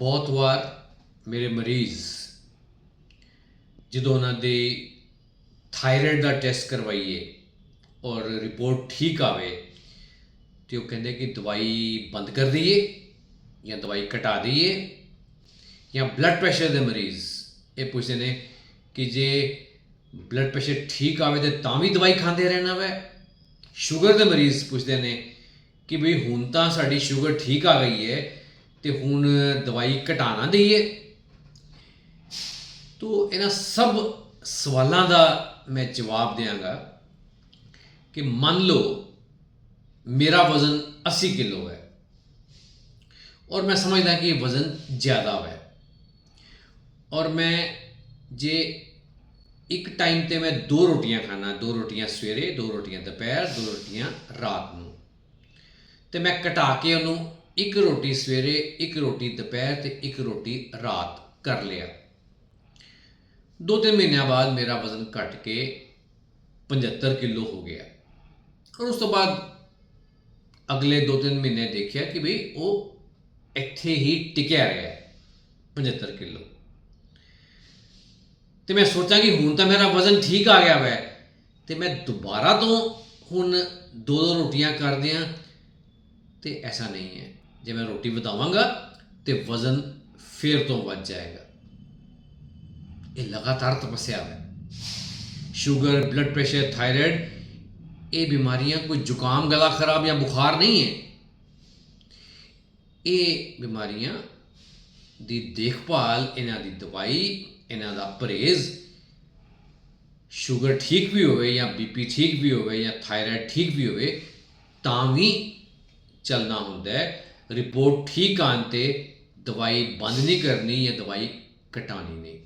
ਬਹੁਤ ਵਾਰ ਮੇਰੇ ਮਰੀਜ਼ ਜਦੋਂ ਉਹਨਾਂ ਦੇ ਥਾਇਰਾਇਡ ਦਾ ਟੈਸਟ ਕਰਵਾਈਏ ਔਰ ਰਿਪੋਰਟ ਠੀਕ ਆਵੇ ਤੇ ਉਹ ਕਹਿੰਦੇ ਕਿ ਦਵਾਈ ਬੰਦ ਕਰ ਦਈਏ ਜਾਂ ਦਵਾਈ ਘਟਾ ਦਈਏ ਜਾਂ ਬਲੱਡ ਪ੍ਰੈਸ਼ਰ ਦੇ ਮਰੀਜ਼ ਇਹ ਪੁੱਛਦੇ ਨੇ ਕਿ ਜੇ ਬਲੱਡ ਪ੍ਰੈਸ਼ਰ ਠੀਕ ਆਵੇ ਤੇ ਤਾਂ ਵੀ ਦਵਾਈ ਖਾਂਦੇ ਰਹਿਣਾ ਵੈ? ਸ਼ੂਗਰ ਦੇ ਮਰੀਜ਼ ਪੁੱਛਦੇ ਨੇ ਕਿ ਵੀ ਹੁਣ ਤਾਂ ਸਾਡੀ ਸ਼ੂਗਰ ਠੀਕ ਆ ਗਈ ਹੈ ਤੇ ਹੁਣ ਦਵਾਈ ਘਟਾ ਨਾ ਦਈਏ। ਤੋ ਇਹਨਾਂ ਸਭ ਸਵਾਲਾਂ ਦਾ ਮੈਂ ਜਵਾਬ ਦਿਆਂਗਾ ਕਿ ਮੰਨ ਲਓ ਮੇਰਾ ਵਜ਼ਨ 80 ਕਿਲੋ ਹੈ ਔਰ ਮੈਂ ਸਮਝਦਾ ਕਿ ਇਹ ਵਜ਼ਨ ਜ਼ਿਆਦਾ ਹੈ। ਔਰ ਮੈਂ ਜੇ ਇੱਕ ਟਾਈਮ ਤੇ ਮੈਂ ਦੋ ਰੋਟੀਆਂ ਖਾਣਾ ਦੋ ਰੋਟੀਆਂ ਸਵੇਰੇ, ਦੋ ਰੋਟੀਆਂ ਦੁਪਹਿਰ, ਦੋ ਰੋਟੀਆਂ ਰਾਤ ਨੂੰ, ਤੇ ਮੈਂ ਘਟਾ ਕੇ ਉਹਨੂੰ ਇੱਕ ਰੋਟੀ ਸਵੇਰੇ ਇੱਕ ਰੋਟੀ ਦੁਪਹਿਰ ਤੇ ਇੱਕ ਰੋਟੀ ਰਾਤ ਕਰ ਲਿਆ। ਦੋ ਤਿੰਨ ਮਹੀਨਿਆਂ ਬਾਅਦ ਮੇਰਾ ਵਜ਼ਨ ਘਟ ਕੇ 75 ਕਿਲੋ ਹੋ ਗਿਆ। ਔਰ ਉਸ ਤੋਂ ਬਾਅਦ ਅਗਲੇ ਦੋ ਤਿੰਨ ਮਹੀਨੇ ਦੇਖਿਆ ਕਿ ਭਈ ਉਹ ਇੱਥੇ ਹੀ ਟਿਕਿਆ ਰਿਹਾ ਹੈ, 75 ਕਿਲੋ। ਤੇ ਮੈਂ ਸੋਚਾਂ ਕਿ ਹੁਣ ਤਾਂ ਮੇਰਾ ਵਜ਼ਨ ਠੀਕ ਆ ਗਿਆ ਵੈ ਤੇ ਮੈਂ ਦੁਬਾਰਾ ਤੋਂ ਹੁਣ ਦੋ ਦੋ ਰੋਟੀਆਂ ਕਰਦੇ ਆ ਤੇ ਐਸਾ ਨਹੀਂ ਹੈ। ਜੇ ਮੈਂ ਰੋਟੀ ਵਧਾਵਾਂਗਾ ਤੇ ਵਜ਼ਨ ਫੇਰ ਤੋਂ ਵੱਧ ਜਾਏਗਾ। ਇਹ ਲਗਾਤਾਰ ਤਪੱਸਿਆ ਹੈ। ਸ਼ੂਗਰ ਬਲੱਡ ਪ੍ਰੈਸ਼ਰ ਥਾਇਰਾਇਡ ਇਹ ਬਿਮਾਰੀਆਂ ਕੋਈ ਜ਼ੁਕਾਮ, ਗਲਾ ਖਰਾਬ ਜਾਂ ਬੁਖਾਰ ਨਹੀਂ ਹੈ। ਇਹ ਬਿਮਾਰੀਆਂ ਦੀ ਦੇਖਭਾਲ, ਇਹਨਾਂ ਦੀ ਦਵਾਈ, ਇਹਨਾਂ ਦਾ ਪਰਹੇਜ਼, ਸ਼ੂਗਰ ਠੀਕ ਵੀ ਹੋਵੇ ਜਾਂ ਬੀਪੀ ਠੀਕ ਵੀ ਹੋਵੇ ਜਾਂ ਥਾਇਰਾਇਡ ਠੀਕ ਵੀ ਹੋਵੇ, ਤਾਂ ਵੀ ਚੱਲਣਾ ਹੁੰਦਾ ਹੈ। ਰਿਪੋਰਟ ਠੀਕ ਆਉਣ ਤੇ ਦਵਾਈ ਬੰਦ ਨਹੀਂ ਕਰਨੀ ਜਾਂ ਦਵਾਈ ਘਟਾਣੀ ਨਹੀਂ।